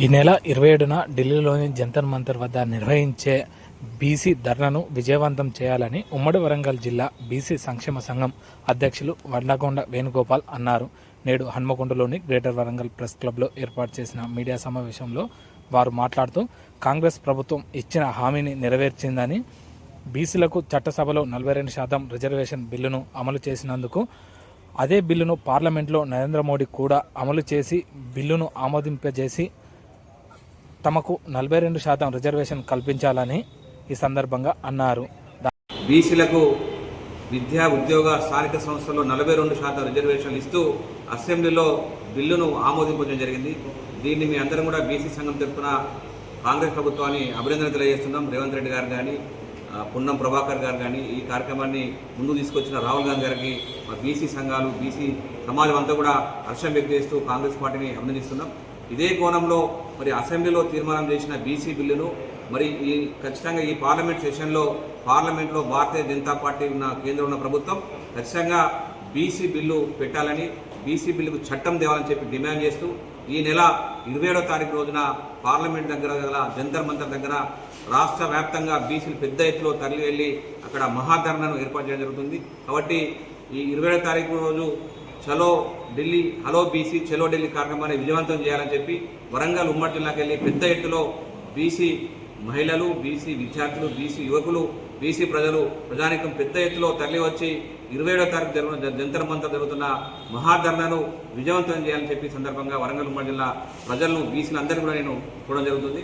ఈ నెల ఇరవై ఏడున ఢిల్లీలోని జంతర్ మంతర్ వద్ద నిర్వహించే బీసీ ధర్నాను విజయవంతం చేయాలని ఉమ్మడి వరంగల్ జిల్లా బీసీ సంక్షేమ సంఘం అధ్యక్షులు వండకొండ వేణుగోపాల్ అన్నారు. నేడు హన్మకొండలోని గ్రేటర్ వరంగల్ ప్రెస్ క్లబ్లో ఏర్పాటు చేసిన మీడియా సమావేశంలో వారు మాట్లాడుతూ కాంగ్రెస్ ప్రభుత్వం ఇచ్చిన హామీని నెరవేర్చిందని బీసీలకు చట్టసభలో నలభై రెండు శాతం రిజర్వేషన్ బిల్లును అమలు చేసినందుకు అదే బిల్లును పార్లమెంట్లో నరేంద్ర మోడీ కూడా అమలు చేసి బిల్లును ఆమోదింపజేసి తమకు నలభై రెండు శాతం రిజర్వేషన్ కల్పించాలని ఈ సందర్భంగా అన్నారు. బీసీలకు విద్యా ఉద్యోగ స్థానిక సంస్థల్లో నలభై రెండు శాతం రిజర్వేషన్లు ఇస్తూ అసెంబ్లీలో బిల్లును ఆమోదించడం జరిగింది. దీన్ని మీ అందరం కూడా బీసీ సంఘం తరఫున కాంగ్రెస్ ప్రభుత్వాన్ని అభినందన తెలియజేస్తున్నాం. రేవంత్ రెడ్డి గారు కానీ పున్నం ప్రభాకర్ గారు కానీ ఈ కార్యక్రమాన్ని ముందు తీసుకొచ్చిన రాహుల్ గాంధీ గారికి మా బీసీ సంఘాలు బీసీ సమాజం అంతా కూడా హర్షం వ్యక్తం చేస్తూ కాంగ్రెస్ పార్టీని అభినందిస్తున్నాం. ఇదే కోణంలో మరి అసెంబ్లీలో తీర్మానం చేసిన బీసీ బిల్లును మరి ఈ ఖచ్చితంగా ఈ పార్లమెంట్ సెషన్లో పార్లమెంట్లో భారతీయ జనతా పార్టీ ఉన్న కేంద్రం ఉన్న ప్రభుత్వం ఖచ్చితంగా బీసీ బిల్లు పెట్టాలని బీసీ బిల్లుకు చట్టం తేవాలని చెప్పి డిమాండ్ చేస్తూ ఈ నెల ఇరవై ఏడో తారీఖు రోజున పార్లమెంట్ దగ్గర గల జంతర్ మంతర్ దగ్గర రాష్ట్ర వ్యాప్తంగా బీసీలు పెద్ద ఎత్తులో తరలి వెళ్ళి అక్కడ మహాధరణను ఏర్పాటు చేయడం జరుగుతుంది. కాబట్టి ఈ ఇరవై ఏడో తారీఖు రోజు చలో ఢిల్లీ హలో బీసీ చలో ఢిల్లీ కార్యక్రమాన్ని విజయవంతం చేయాలని చెప్పి వరంగల్ ఉమ్మడి జిల్లాకి వెళ్ళి పెద్ద ఎత్తులో బీసీ మహిళలు బీసీ విద్యార్థులు బీసీ యువకులు బీసీ ప్రజలు ప్రజానికం పెద్ద ఎత్తులో తరలి వచ్చి ఇరవై ఏడో తారీఖు జరుగుతున్న జంతర మంతర్ జరుగుతున్న మహాధర్నాను విజయవంతం చేయాలని చెప్పి సందర్భంగా వరంగల్ ఉమ్మడి జిల్లా ప్రజలను బీసీలందరినీ కూడా నేను చూడడం జరుగుతుంది.